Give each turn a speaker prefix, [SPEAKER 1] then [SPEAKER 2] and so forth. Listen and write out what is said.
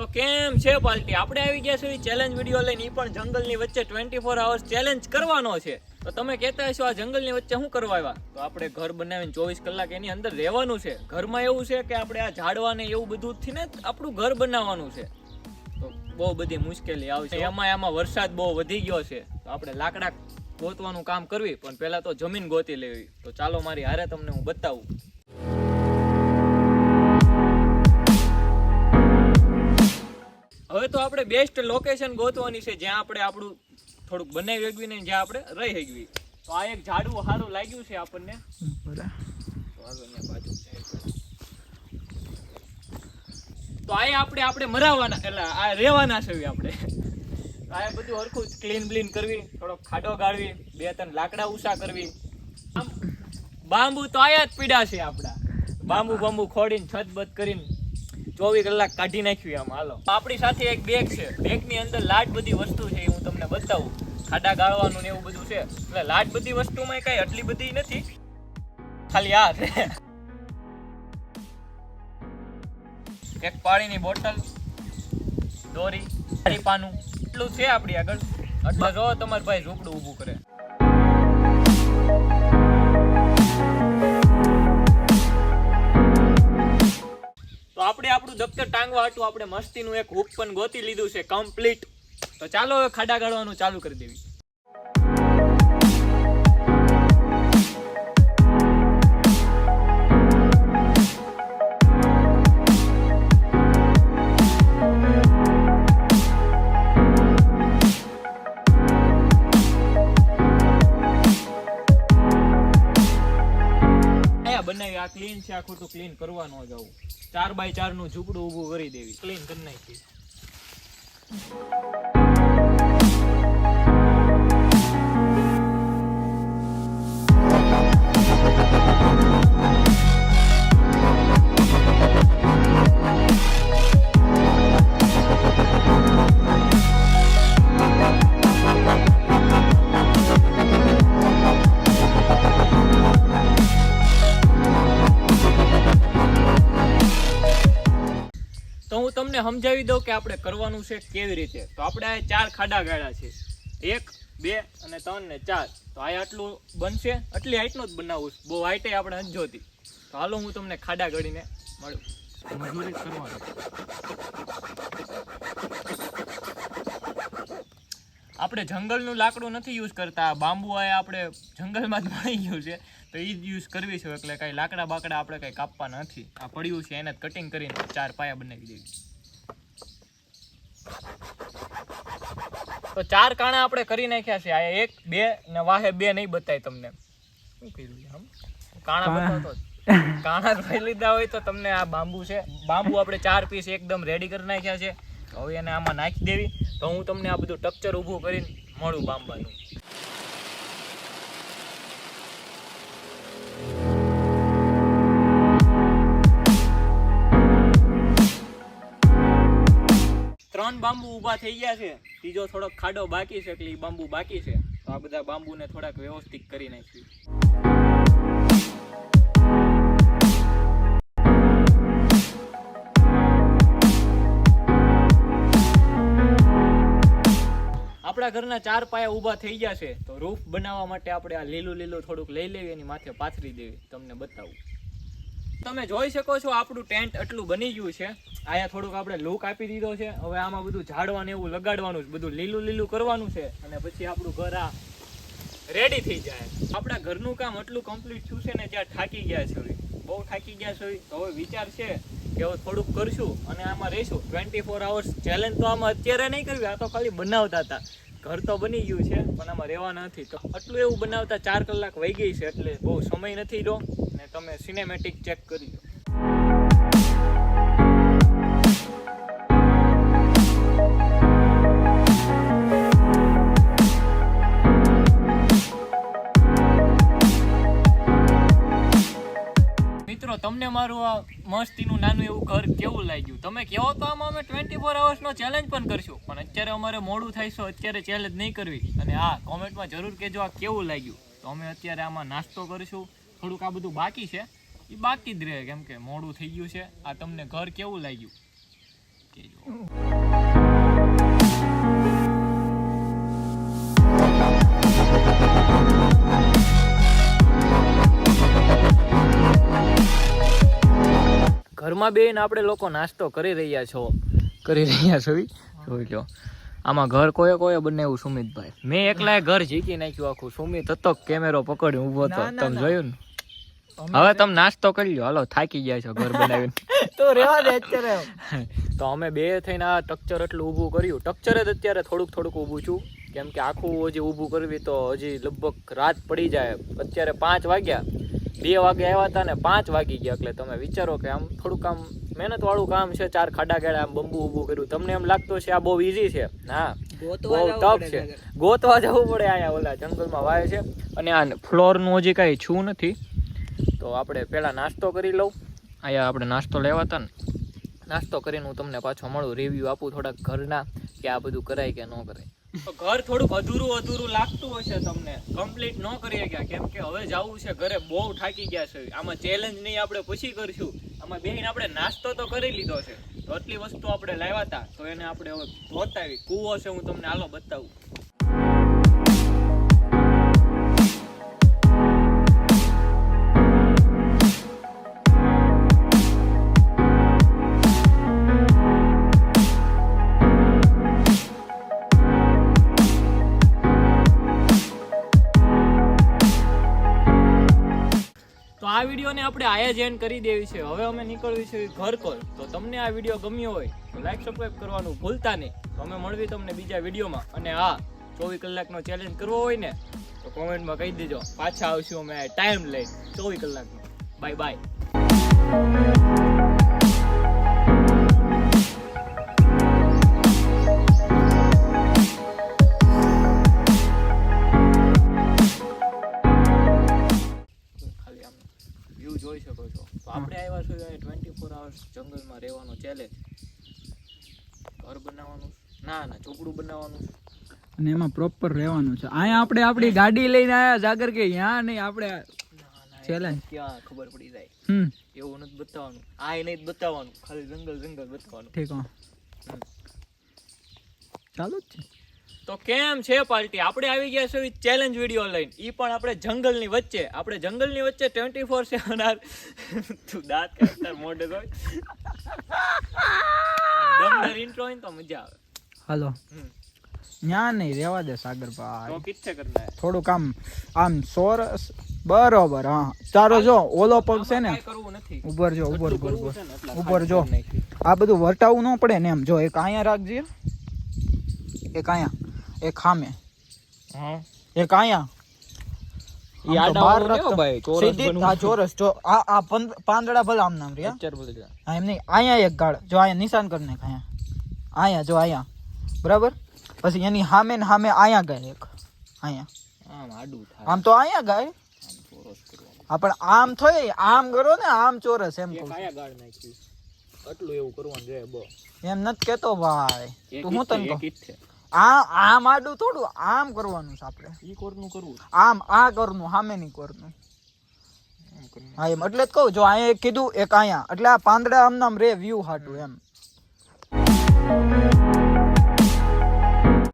[SPEAKER 1] તો કેમ છે પાલટી? આપણે આવી ગયા છીએ ચેલેન્જ વીડિયો લઈને. એ પણ જંગલની વચ્ચે ટ્વેન્ટી ફોર અવર્સ ચેલેન્જ કરવાનો છે. તો તમે કહેતા હશો આ જંગલની વચ્ચે શું કરવા આવ્યા? તો આપણે ઘર બનાવીને ચોવીસ કલાક એની અંદર રહેવાનું છે. ઘરમાં એવું છે કે આપણે આ ઝાડવાને એવું બધું થી ને આપણું ઘર બનાવવાનું છે. તો બહુ બધી મુશ્કેલી આવશે. એમાં એમાં વરસાદ બહુ વધી ગયો છે. તો આપણે લાકડા ગોતવાનું કામ કરવી. પણ પહેલાં તો જમીન ગોતી લેવી. તો ચાલો મારી હારે તમને હું બતાવું. હવે તો આપણે બેસ્ટ લોકેશન ગોતવાની છે જ્યાં આપણે આપણું થોડુંક બનાવી વેગવી ને જ્યાં આપણે રહી હગવી તો આ એક ઝાડવું સારું લાગ્યું છે આપણને. તો આ આપણે આપણે મરાવાના એટલે આ રહેવાના છે આપણે. આ બધું હરખું ક્લીન બ્લીન કરવી થોડો ખાડો ગાળવી બે ત્રણ લાકડા ઉષા કરવી. આમ બાંબુ તો આયા જ પીડા છે આપડા. બાંબુ બાંબુ ખોડીને છત બત કરીને ચોવીસ કલાક કાઢી નાખ્યું આમ હાલો. આપણી સાથે એક બેગ છે. બેગની અંદર લાટ બધી વસ્તુ છે હું તમને બતાવું. ખાડા ગાળવાનું ને એવું બધું છે. એટલે લાટ બધી વસ્તુમાં કઈ આટલી બધી નથી. ખાલી આ છે. એક પાણીની બોટલ, દોરી પાનું. એટલું છે આપણી આગળ. એટલે જો તમારે ભાઈ ઝૂંપડું ઊભું કરે. આપણે આપણું દફતર ટાંગવા હતું, આપણે મસ્તીનું એક હુક પણ ગોતી લીધું છે કમ્પ્લીટ તો ચાલો ખાડા ગાળવાનું ચાલુ કરી દેવી. અહીંયા બનાવી, આ ક્લીન છે આ ખોટું ક્લીન કરવા ન જવું ચાર બાય ચારનું ઝૂંપડું ઊભું કરી દેવી. ક્લીન કરી નાખી હું તમને સમજાવી દઉં કે આપણે કરવાનું છે કેવી રીતે. તો આપણે આ ચાર ખાડા ગાળા છે. એક, બે અને ત્રણ ને ચાર. તો આ આટલું બનશે. આટલી હાઈટનું જ બનાવવું છે. બહુ હાઈટે આપણે અંજોતી. જોતી તો હાલો હું તમને ખાડા ગાળીને મળું. આપણે જંગલનું લાકડું નથી યુઝ કરતા. બાંબુ આ આપણે જંગલમાં જ મળી ગયું છે. તો એ જ યુઝ કરવી છે. એટલે કાંઈ લાકડા બાકડા આપણે કાંઈ કાપવા નથી. આ પડ્યું છે એને કટિંગ કરીને ચાર પાયા બનાવી દેવી. તો ચાર કાણા આપણે કરી નાખ્યા છે. આ એક બે ને વાહે બે નહીં બતાય તમને. શું કર્યું આમ? કાણા બતાવતો કાણા જોઈ લીધા હોય તો તમને આ બાંબુ છે. બાંબુ આપણે ચાર પીસ એકદમ રેડી કરી નાખ્યા છે. હવે એને આમાં નાખી દેવી. તો હું તમને આ બધું ટક્ચર ઊભું કરીને મળું બાંબાનું. ત્રણ બાંબુ ઊભા થઈ ગયા છે. ત્રીજો થોડોક ખાડો બાકી છે, એટલે બાંબુ બાકી છે. તો આ બધા બાંબુને થોડાક વ્યવસ્થિત કરી નાખ્યું. આપણા ઘરના ચાર પાયા ઊભા થઈ ગયા છે. તો રૂફ બનાવવા માટે આપણે આ લીલું લીલું થોડુંક લઈ લેવી, એની માથે પાથરી દેવી. તમને બતાવું. તમે જોઈ શકો છો આપણું ટેન્ટ આટલું બની ગયું છે. અહીંયા થોડુંક આપણે લુક આપી દીધો છે. હવે આમાં બધું ઝાડવા ને એવું લગાડવાનું છે. બધું લીલું લીલું કરવાનું છે. અને પછી આપણું ઘર આ રેડી થઈ જાય. આપણા ઘરનું કામ એટલું કમ્પ્લીટ થયું છે ને ત્યાં થાકી ગયા છે બહુ થાકી ગયા છે. તો હવે વિચાર છે કે હવે થોડુંક કરશું અને આમાં રહીશું. ટ્વેન્ટી ફોર આવર્સ ચેલેન્જ તો આમાં અત્યારે નહીં કરવી આ તો ખાલી બનાવતા હતા. ઘર તો બની ગયું છે, પણ આમાં રહેવા નથી. તો આટલું એવું બનાવતા ચાર કલાક વહી ગઈ છે એટલે બહુ સમય નથી રહ્યો. ને તમે સિનેમેટિક ચેક કરી લો. મિત્રો, તમને મારું આ મસ્તીનું નાનું એવું ઘર કેવું લાગ્યું? તમે કહો તો આમાં અમે ટ્વેન્ટી ફોર અવર્સનો ચેલેન્જ પણ કરશું, પણ અત્યારે અમારે મોડું થાય છે, અત્યારે ચેલેન્જ નહીં કરવી. અને હા કોમેન્ટમાં જરૂર કહેજો આ કેવું લાગ્યું. તો અમે અત્યારે આમાં નાસ્તો કરીશું. થોડુંક આ બધું બાકી છે. એ બાકી જ રહે કેમ કે મોડું થઈ ગયું છે. આ તમને ઘર કેવું લાગ્યું? કેજો. ઘરમાં બેન આપણે લોકો નાસ્તો કરી રહ્યા છો. કરી રહ્યા છો જોઈ લો. આમાં ઘર કોએ કોએ બનાવ્યું સુમિતભાઈ. મેં એકલાએ ઘર જીકી નાખ્યું આખું. સુમિત હતો કેમેરો પકડી ઊભો હતો. તમે જોયું ને? હવે તમે નાસ્તો કરી લો હાલો થાકી ગયા છો ઘર બનાવીને.
[SPEAKER 2] તો રેવા દે અત્યારે
[SPEAKER 1] તો અમે બે થઈને આ ટક્ચર એટલું ઊભું કર્યું. ટક્ચર જ અત્યારે થોડુંક થોડુંક ઊભું છું. કેમ કે આખું હજી ઊભું કરવી તો હજી લગભગ રાત પડી જાય. અત્યારે પાંચ વાગ્યા. બે વાગે આવ્યા હતા ને પાંચ વાગી ગયા. એટલે તમે વિચારો કે આમ થોડુંક આમ મહેનત વાળું કામ છે. ચાર ખાડા ગેડા આમ બંબુ ઊભું કર્યું. તમને એમ લાગતું છે આ બહુ ઈઝી છે. હા. બહુ ટફ છે. ગોતવા જવું પડે અહીંયા ઓલા જંગલમાં વાય છે. અને આ ફ્લોરનું હજી કાંઈ છું નથી. તો આપણે પહેલાં નાસ્તો કરી લઉં. અહીંયા આપણે નાસ્તો લેવા હતા ને. નાસ્તો કરીને હું તમને પાછો મળું રિવ્યૂ આપું થોડાક ઘરના કે આ બધું કરાય કે ન કરાય. ઘર થોડુંક અધૂરું અધૂરું લાગતું હશે તમને. કમ્પ્લીટ ન કરી ગયા કેમ કે હવે જવું છે, ઘરે બહુ થાકી ગયા છે. આમાં ચેલેન્જ નહીં આપણે પછી કરશું. આમાં બેહીને આપણે નાસ્તો તો કરી લીધો છે. તો આટલી વસ્તુ આપણે લાવ્યા હતા, તો એને આપણે હવે બતાવી. કૂવો છે હું તમને હાલો બતાવું. આ વિડીયોને આપણે આયા જ કરી દેવી છે. હવે અમે નીકળવી છે ઘર પર. તો તમને આ વીડિયો ગમ્યો હોય, તો લાઈક સબસ્ક્રાઈબ કરવાનું ભૂલતા નહીં. તો અમે મળવી તમને બીજા વિડીયોમાં. અને હા, ચોવીસ કલાકનો ચેલેન્જ કરવો હોય ને, તો કોમેન્ટમાં કહી દેજો. પાછા આવશું અમે ટાઈમ લઈ ચોવીસ કલાકનો બાય બાય તો આપણે આવ્યા છો ટ્વેન્ટી ફોર અવર્સ જંગલમાં રહેવાનો ચેલેન્જ ઘર બનાવવાનું ના ના ઝૂંપડું બનાવવાનું
[SPEAKER 2] અને એમાં પ્રોપર રહેવાનું છે. અહીંયા આપણે આપણી ગાડી લઈને આવ્યા જાગર કે યા નહીં આપણે
[SPEAKER 1] ચેલેન્જ ક્યાં ખબર પડી જાય.
[SPEAKER 2] હમ.
[SPEAKER 1] એવું નથી બતાવવાનું. આ નહીં બતાવવાનું. ખાલી જંગલ જંગલ બતાવવાનું.
[SPEAKER 2] ઠીક ચાલુ જ છે.
[SPEAKER 1] તો કેમ છે પાર્ટી? આપણે આવી ગયા છે ચેલેન્જ વીડિયો લઈને. એ પણ આપણે જંગલની વચ્ચે. આપણે જંગલની વચ્ચે ટ્વેન્ટી ફોર સેવન આર તું દાંત કાઢતા મોઢે તો દમદાર ઇન્ટ્રો હોય તો મજા આવે.
[SPEAKER 2] હાલો. ન્યા નહીં રહેવા દે સાગર ભાઈ. થોડુંક આમ આમ સોરસ બરોબર હા. તારો જો ઓલો પગ છે ને.
[SPEAKER 1] ઉભર કરવું નથી.
[SPEAKER 2] ઉપર જો
[SPEAKER 1] ઉભર
[SPEAKER 2] ઉભર
[SPEAKER 1] ઉભર.
[SPEAKER 2] જો. આ બધું વર્તાવું ન પડે ને એમ. જો એક અહીંયા રાખજે. એક અહીંયા. એક ખામે
[SPEAKER 1] હા
[SPEAKER 2] એક અહીંયા
[SPEAKER 1] ઈ
[SPEAKER 2] આમ તો
[SPEAKER 1] આડા
[SPEAKER 2] બહાર
[SPEAKER 1] વાળું
[SPEAKER 2] રાખતો.
[SPEAKER 1] નહીં હો ભાઈ, ચોરસ
[SPEAKER 2] સીધી જ-
[SPEAKER 1] બનવું.
[SPEAKER 2] આ ચોરસ જો આ આ પંદ- પાંદડા ભલે આમ નામ રહ્યા
[SPEAKER 1] પિક્ચર બોલી જા.
[SPEAKER 2] હા એમ નહીં અહીંયા એક ગાળ જો અહીંયા નિશાન કરી નાખ અહીંયા અહીંયા જો અહીંયા બરાબર પછી એની સામે ને સામે અહીંયા ગાય એક અહીંયા
[SPEAKER 1] આમ આડું થાય
[SPEAKER 2] આમ તો અહીંયા ગાય
[SPEAKER 1] આમ ચોરસ કરવાનું.
[SPEAKER 2] હા પણ આમ થોડી આમ કરો ને આમ ચોરસ એમ
[SPEAKER 1] એક
[SPEAKER 2] કહું
[SPEAKER 1] આયા ગાળ નાખ્યું આટલું એવું કરવાનું છે બો
[SPEAKER 2] એમ નથી કેતો ભાઈ
[SPEAKER 1] એક
[SPEAKER 2] તું હું
[SPEAKER 1] ઈટ છે,
[SPEAKER 2] તને
[SPEAKER 1] એક
[SPEAKER 2] કહું
[SPEAKER 1] ઈટ છે.
[SPEAKER 2] આ આમ આડું થોડું આમ કરવાનું છે આપણે.
[SPEAKER 1] ઈ કોરનું કરવું
[SPEAKER 2] આમ આ કરનું. સામે ની કોરનું. હા એમ. એટલે જ કહું જો અહીંયા કીધું એક અહીંયા. એટલે આ પાંદડા આમ નામ રે વ્યૂ હાટું એમ.